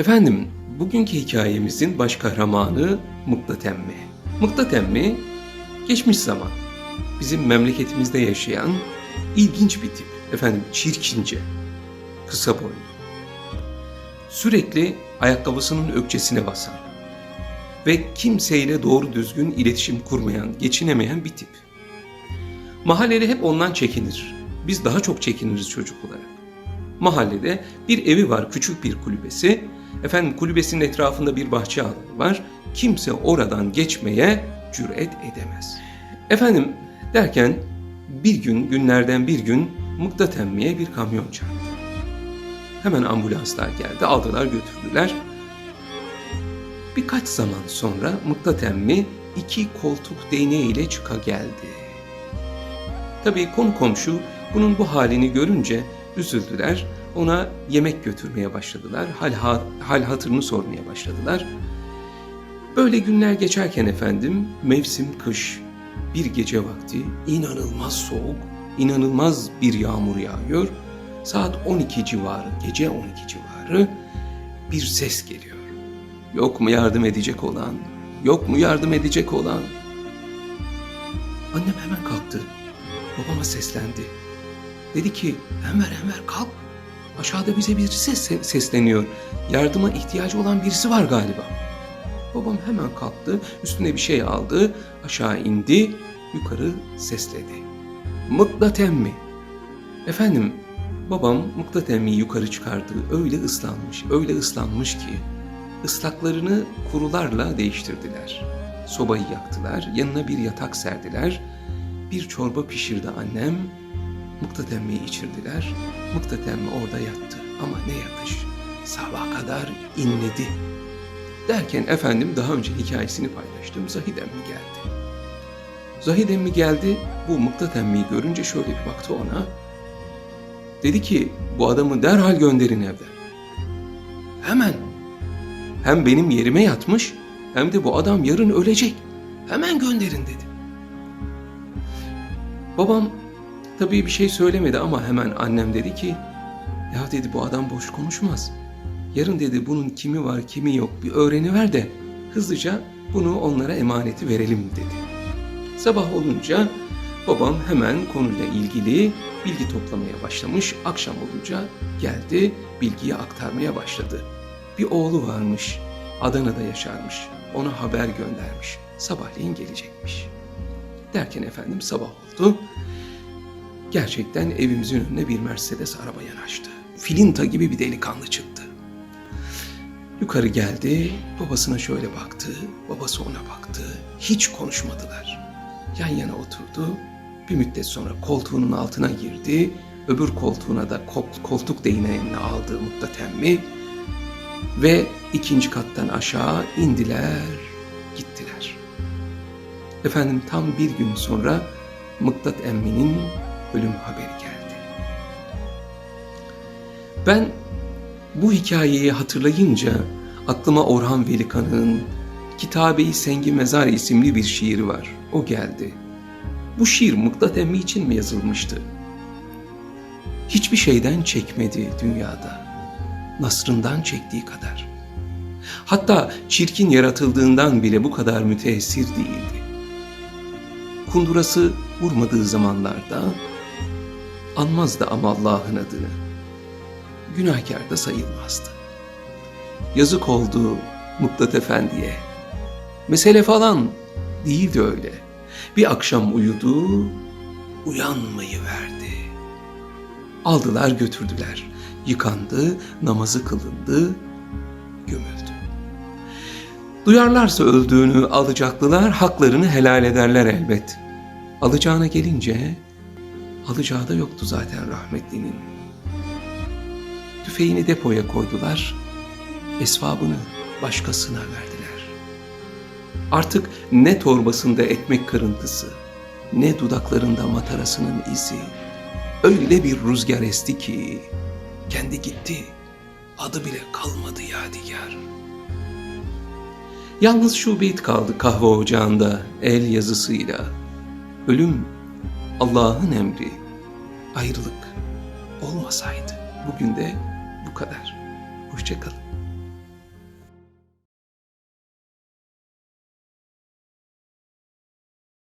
Efendim, bugünkü hikayemizin baş kahramanı. Mıktat Emmi, geçmiş zaman, bizim memleketimizde yaşayan ilginç bir tip. Efendim, çirkince, kısa boylu. Sürekli ayakkabısının ökçesine basan ve kimseyle doğru düzgün iletişim kurmayan, geçinemeyen bir tip. Mahalleli hep ondan çekinir. Biz daha çok çekiniriz çocuk olarak. Mahallede bir evi var, küçük bir kulübesi. Efendim kulübesinin etrafında bir bahçe alanı var. Kimse oradan geçmeye cüret edemez. Efendim derken bir gün, günlerden bir gün Mıktat Emmi'ye bir kamyon çarptı. Hemen ambulanslar geldi, aldılar götürdüler. Birkaç zaman sonra Mıktat Emmi iki koltuk değneğiyle çıka geldi. Tabii konu komşu bunun bu halini görünce üzüldüler. Ona yemek götürmeye başladılar. Hal, ha- hal hatırını sormaya başladılar. Böyle günler geçerken efendim mevsim kış. Bir gece vakti inanılmaz soğuk, inanılmaz bir yağmur yağıyor. Saat 12 civarı, gece 12 civarı bir ses geliyor. Yok mu yardım edecek olan? Yok mu yardım edecek olan? Annem hemen kalktı. Babama seslendi. Dedi ki Enver Enver kalk. Aşağıda bize birisi ses- sesleniyor. Yardıma ihtiyacı olan birisi var galiba. Babam hemen kalktı, üstüne bir şey aldı, aşağı indi, yukarı sesledi. Mıklat emmi. Efendim, babam Mıklat emmiyi yukarı çıkardı. Öyle ıslanmış, öyle ıslanmış ki ıslaklarını kurularla değiştirdiler. Sobayı yaktılar, yanına bir yatak serdiler. Bir çorba pişirdi annem. Mıktat emmiyi içirdiler. Mıktat emmi orada yattı. Ama ne yatış. Sabah kadar inledi. Derken efendim daha önce hikayesini paylaştım. Zahid emmi geldi. Zahid emmi geldi. Bu Mıktat görünce şöyle bir baktı ona. Dedi ki bu adamı derhal gönderin evden. Hemen. Hem benim yerime yatmış hem de bu adam yarın ölecek. Hemen gönderin dedi. Babam tabii bir şey söylemedi ama hemen annem dedi ki ya dedi bu adam boş konuşmaz. Yarın dedi bunun kimi var kimi yok bir öğreniver de hızlıca bunu onlara emaneti verelim dedi. Sabah olunca babam hemen konuyla ilgili bilgi toplamaya başlamış. Akşam olunca geldi bilgiyi aktarmaya başladı. Bir oğlu varmış Adana'da yaşarmış. Ona haber göndermiş. Sabahleyin gelecekmiş. Derken efendim sabah oldu. Gerçekten evimizin önüne bir Mercedes araba yanaştı. Filinta gibi bir delikanlı çıktı. Yukarı geldi, babasına şöyle baktı, babası ona baktı. Hiç konuşmadılar. Yan yana oturdu. Bir müddet sonra koltuğunun altına girdi. Öbür koltuğuna da kol- koltuk değneğini aldı Mıktat emmi. Ve ikinci kattan aşağı indiler, gittiler. Efendim tam bir gün sonra Mıktat emminin ölüm haberi geldi. Ben bu hikayeyi hatırlayınca aklıma Orhan Velikan'ın Kitabe-i Sengi Mezar isimli bir şiiri var. O geldi. Bu şiir Mıktat emmi için mi yazılmıştı? Hiçbir şeyden çekmedi dünyada. Nasrından çektiği kadar. Hatta çirkin yaratıldığından bile bu kadar müteessir değildi. Kundurası vurmadığı zamanlarda anmazdı ama Allah'ın adını. Günahkar da sayılmazdı. Yazık oldu Muktat Efendi'ye. Mesele falan değildi öyle. Bir akşam uyudu, uyanmayı verdi. Aldılar götürdüler. Yıkandı, namazı kılındı, gömüldü. Duyarlarsa öldüğünü alacaklılar haklarını helal ederler elbet. Alacağına gelince alacağı da yoktu zaten rahmetlinin. Tüfeğini depoya koydular, esvabını başkasına verdiler. Artık ne torbasında ekmek kırıntısı, ne dudaklarında matarasının izi, öyle bir rüzgar esti ki kendi gitti, adı bile kalmadı yadigar. Yalnız şu beyt kaldı kahve ocağında el yazısıyla. Ölüm Allah'ın emri, ayrılık olmasaydı bugün de bu kadar. Hoşçakalın.